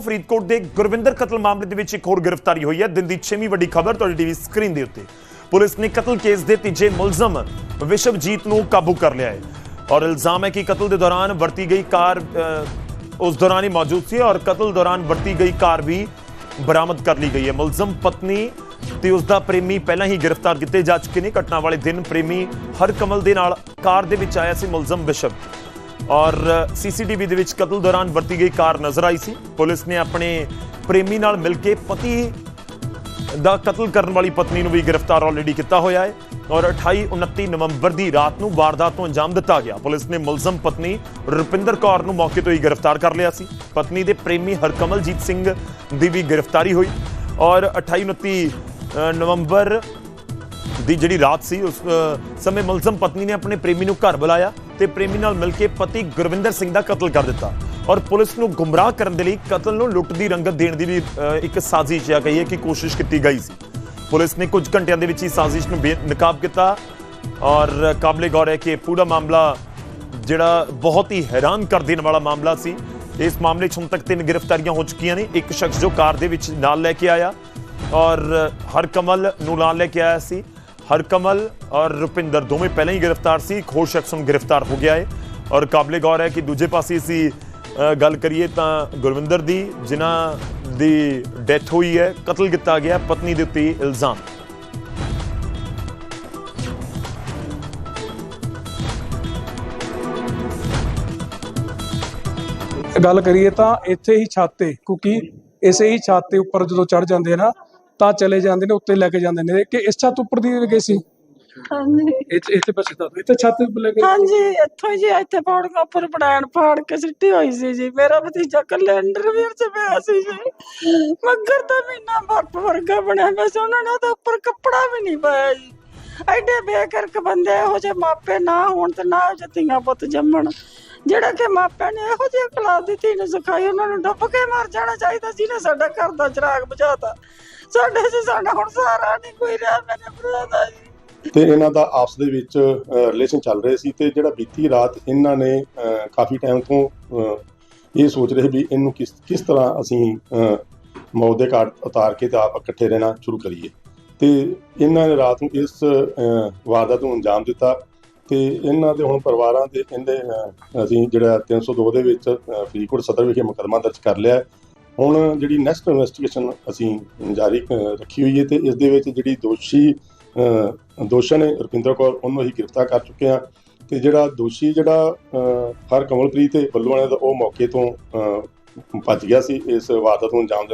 ਫਰੀਦਕੋਟ ਦੇ ਗੁਰਵਿੰਦਰ ਕਤਲ ਮਾਮਲੇ ਦੇ ਵਿੱਚ ਇੱਕ ਹੋਰ ਗ੍ਰਿਫਤਾਰੀ ਹੋਈ ਹੈ। ਦਿਨ ਦੀ 6ਵੀਂ ਵੱਡੀ ਖਬਰ ਤੁਹਾਡੀ ਟੀਵੀ ਸਕਰੀਨ ਦੇ ਉੱਤੇ। ਪੁਲਿਸ ਨੇ ਕਤਲ ਕੇਸ ਦੇ ਤੀਜੇ ਮੁਲਜ਼ਮ ਵਿਸ਼ਵਜੀਤ ਨੂੰ ਕਾਬੂ ਕਰ ਲਿਆ ਹੈ। ਔਰ ਇਲਜ਼ਾਮ ਹੈ ਕਿ ਕਤਲ ਦੇ ਦੌਰਾਨ ਵਰਤੀ ਗਈ ਕਾਰ ਉਸ ਦੌਰਾਨ ਹੀ ਮੌਜੂਦ ਸੀ ਔਰ ਕਤਲ ਦੌਰਾਨ ਵਰਤੀ ਗਈ ਕਾਰ ਵੀ ਬਰਾਮਦ ਕਰ ਲਈ ਗਈ ਹੈ। ਮੁਲਜ਼ਮ ਪਤਨੀ ਤੇ ਉਸ ਦਾ ਪ੍ਰੇਮੀ ਪਹਿਲਾਂ ਹੀ ਗ੍ਰਿਫਤਾਰ ਕੀਤੇ ਜਾ ਚੁੱਕੇ ਨੇ। ਘਟਨਾ ਵਾਲੇ ਦਿਨ ਪ੍ਰੇਮੀ ਹਰਕਮਲ ਦੇ ਨਾਲ ਕਾਰ ਦੇ ਵਿੱਚ ਆਇਆ ਸੀ ਮੁਲਜ਼ਮ ਵਿਸ਼ਵ। ਔਰ ਸੀਸੀਟੀਵੀ ਦੇ ਵਿੱਚ ਕਤਲ ਦੌਰਾਨ ਵਰਤੀ ਗਈ ਕਾਰ ਨਜ਼ਰ ਆਈ ਸੀ। ਪੁਲਿਸ ਨੇ ਆਪਣੇ ਪ੍ਰੇਮੀ ਨਾਲ ਮਿਲ ਕੇ ਪਤੀ ਦਾ ਕਤਲ ਕਰਨ ਵਾਲੀ ਪਤਨੀ ਨੂੰ ਵੀ ਗ੍ਰਿਫਤਾਰ ਆਲਰੇਡੀ ਕੀਤਾ ਹੋਇਆ ਹੈ ਔਰ 28 29 ਨਵੰਬਰ ਦੀ ਰਾਤ ਨੂੰ ਵਾਰਦਾਤ ਨੂੰ ਅੰਜਾਮ ਦਿੱਤਾ ਗਿਆ। ਪੁਲਿਸ ਨੇ ਮੁਲਜ਼ਮ ਪਤਨੀ ਰੁਪਿੰਦਰ ਕੌਰ ਨੂੰ ਮੌਕੇ ਤੋਂ ਹੀ ਗ੍ਰਿਫਤਾਰ ਕਰ ਲਿਆ ਸੀ। ਪਤਨੀ ਦੇ ਪ੍ਰੇਮੀ ਹਰਕਮਲਜੀਤ ਸਿੰਘ ਦੀ ਵੀ ਗ੍ਰਿਫਤਾਰੀ ਹੋਈ ਔਰ 28 29 ਨਵੰਬਰ ਦੀ ਜਿਹੜੀ ਰਾਤ ਸੀ, ਉਸ ਸਮੇਂ ਮੁਲਜ਼ਮ ਪਤਨੀ ਨੇ ਆਪਣੇ ਪ੍ਰੇਮੀ ਨੂੰ ਘਰ ਬੁਲਾਇਆ ਤੇ ਪ੍ਰੇਮੀ ਨਾਲ ਮਿਲ ਕੇ ਪਤੀ ਗੁਰਵਿੰਦਰ ਸਿੰਘ ਦਾ ਕਤਲ ਕਰ ਦਿੱਤਾ। ਔਰ ਪੁਲਿਸ ਨੂੰ ਗੁੰਮਰਾਹ ਕਰਨ ਦੇ ਲਈ ਕਤਲ ਨੂੰ ਲੁੱਟ ਦੀ ਰੰਗਤ ਦੇਣ ਦੀ ਵੀ ਇੱਕ ਸਾਜ਼ਿਸ਼ ਜਾਂ ਕਹੀਏ ਕਿ ਕੋਸ਼ਿਸ਼ ਕੀਤੀ ਗਈ ਸੀ। ਪੁਲਿਸ ਨੇ ਕੁਝ ਘੰਟਿਆਂ ਦੇ ਵਿੱਚ ਹੀ ਸਾਜ਼ਿਸ਼ ਨੂੰ ਬੇਨਕਾਬ ਕੀਤਾ ਔਰ ਕਾਬਲੇ ਗੌਰ ਹੈ ਕਿ ਪੂਰਾ ਮਾਮਲਾ ਜਿਹੜਾ ਬਹੁਤ ਹੀ ਹੈਰਾਨ ਕਰ ਦੇਣ ਵਾਲਾ ਮਾਮਲਾ ਸੀ। ਇਸ ਮਾਮਲੇ 'ਚ ਹੁਣ ਤੱਕ ਤਿੰਨ ਗ੍ਰਿਫਤਾਰੀਆਂ ਹੋ ਚੁੱਕੀਆਂ ਨੇ। ਇੱਕ ਸ਼ਖਸ ਜੋ ਕਾਰ ਦੇ ਵਿੱਚ ਨਾਲ ਲੈ ਕੇ ਆਇਆ ਔਰ ਹਰਕਮਲ ਨੂੰ ਨਾਲ ਲੈ ਕੇ ਆਇਆ ਸੀ। ਹਰਕਮਲ ਔਰ ਰੁਪਿੰਦਰ ਦੋਵੇਂ ਪਹਿਲਾਂ ਹੀ ਗ੍ਰਿਫਤਾਰ ਸੀ ਇੱਕ ਹੋਰ ਸ਼ਖਸ ਹੁਣ ਗ੍ਰਿਫਤਾਰ ਹੋ ਗਿਆ ਹੈ ਔਰ ਕਾਬਲੇ ਗੌਰ ਹੈ ਕਿ ਦੂਜੇ ਪਾਸੇ ਅਸੀਂ ਗੱਲ ਕਰੀਏ ਤਾਂ ਗੁਰਵਿੰਦਰ ਦੀ, ਜਿਨ੍ਹਾਂ ਦੀ ਡੈਥ ਹੋਈ ਹੈ, ਕਤਲ ਕੀਤਾ ਗਿਆ, ਪਤਨੀ ਦੇ ਉੱਤੇ ਇਲਜ਼ਾਮ। ਗੱਲ ਕਰੀਏ ਤਾਂ ਇੱਥੇ ਹੀ ਛਾਤੇ ਕਿਉਂਕਿ ਇਸੇ ਹੀ ਛਾਤੇ ਉੱਪਰ ਜਦੋਂ ਚੜ ਜਾਂਦੇ ਨਾ ਤਾਂ ਚਲੇ ਜਾਂਦੇ ਨੇ ਉੱਤੇ ਲੈ ਕੇ ਜਾਂਦੇ ਨੇ। ਕਿ ਇਸ ਛੱਤ ਉੱਪਰ ਦੀ ਗਏ ਸੀ? ਹਾਂਜੀ। ਇੱਥੇ ਇੱਥੇ ਪਾਸੇ ਤਾਂ ਇੱਥੇ ਛੱਤ ਉੱਪਰ ਲੈ ਕੇ ਹਾਂਜੀ ਇੱਥੋਂ ਹੀ ਜੀ ਇੱਥੇ ਪੌੜੀਆਂ ਉੱਪਰ ਪੜਾਣ ਫਾੜ ਕੇ ਸਿੱਟੀ ਹੋਈ ਸੀ ਜੀ। ਮੇਰਾ ਭਤੀਜਾ ਕੈਲੰਡਰ ਵੀਰ ਚ ਪਿਆ ਸੀ ਜੀ। ਮੱਗਰ ਤਾਂ ਮਹੀਨਾ ਬਰਫ ਵਰਗਾ ਬਣਿਆ ਪਿਆ ਸੀ। ਉਹਨਾਂ ਨੇ ਤਾਂ ਉੱਪਰ ਕੱਪੜਾ ਵੀ ਨਹੀਂ ਪਾਇਆ ਜੀ। ਐਡੇ ਬੇਕਰਕ ਬੰਦੇ ਇਹੋ ਜਿਹੇ ਮਾਪੇ ਨਾ ਹੋਣ ਤੇ ਨਾ ਜਿਹੇ ਧੀਆਂ ਪੁੱਤ ਜੰਮਣ। ਜਿਹੜਾ ਕਿ ਮਾਪਿਆਂ ਨੇ ਇਹੋ ਜਿਹੀ ਔਲਾਦ ਦੀ ਧੀ ਨੂੰ ਸਿਖਾਈ, ਉਹਨਾਂ ਨੂੰ ਡੁੱਬ ਕੇ ਮਰ ਜਾਣਾ ਚਾਹੀਦਾ ਜਿਹਨੇ ਸਾਡਾ ਘਰ ਦਾ ਚਿਰਾਗ ਬੁਝਾਤਾ। ਸਾਡੇ ਚ ਸਾਡਾ ਹੁਣ ਸਹਾਰਾ ਨਹੀਂ ਕੋਈ ਰਿਹਾ, ਮੇਰੇ ਭਰਾ ਦਾ ਜੀ। ਤੇ ਇਹਨਾਂ ਦਾ ਆਪਸ ਦੇ ਵਿੱਚ ਰਿਲੇਸ਼ਨ ਚੱਲ ਰਹੇ ਸੀ ਤੇ ਜਿਹੜਾ ਬੀਤੀ ਰਾਤ ਇਹਨਾਂ ਨੇ ਕਾਫੀ ਟਾਈਮ ਤੋਂ ਇਹ ਸੋਚ ਰਹੇ ਵੀ ਇਹਨੂੰ ਕਿਸ ਕਿਸ ਤਰ੍ਹਾਂ ਅਸੀਂ ਮੌਤ ਦੇ ਘਾਟ ਉਤਾਰ ਕੇ ਤੇ ਆਪ ਇਕੱਠੇ ਰਹਿਣਾ ਸ਼ੁਰੂ ਕਰੀਏ। ਤੇ ਇਹਨਾਂ ਨੇ ਰਾਤ ਨੂੰ ਇਸ ਵਾਰਦਾਤ ਨੂੰ ਅੰਜਾਮ ਦਿੱਤਾ। ਤੇ ਇਹਨਾਂ ਦੇ ਹੁਣ ਪਰਿਵਾਰਾਂ ਦੇ ਕਹਿੰਦੇ ਅਸੀਂ ਜਿਹੜਾ 302 ਦੇ ਵਿੱਚ ਫਰੀਦਕੋਟ ਸਦਰ ਵਿਖੇ ਮੁਕੱਦਮਾ ਦਰਜ ਕਰ ਲਿਆ ਹੁਣ ਜਿਹੜੀ ਨੈਕਸਟ ਇਨਵੈਸਟੀਗੇਸ਼ਨ ਅਸੀਂ ਜਾਰੀ ਰੱਖੀ ਹੋਈ ਹੈ ਤੇ ਇਸ ਦੇ ਵਿੱਚ ਜਿਹੜੀ ਦੋਸ਼ੀ ਅਹ, ਦੋਸ਼ਣ ਨੇ ਰੁਪਿੰਦਰ ਕੌਰ ਉਹਨੂੰ ਅਸੀਂ ਗ੍ਰਿਫਤਾਰ ਕਰ ਚੁੱਕੇ ਹਾਂ। ਤੇ ਜਿਹੜਾ ਦੋਸ਼ੀ ਜਿਹੜਾ ਹਰ ਕਮਲਪ੍ਰੀਤ ਤੇ ਬੱਲੂ ਵਾਲੇ ਦਾ ਉਹ ਮੌਕੇ ਤੋਂ ਭੱਜ ਗਿਆ ਸੀ। ਇਸ ਵਾਰਦਾਤ ਨੂੰ ਅੰਜਾਮ ਦੇਣ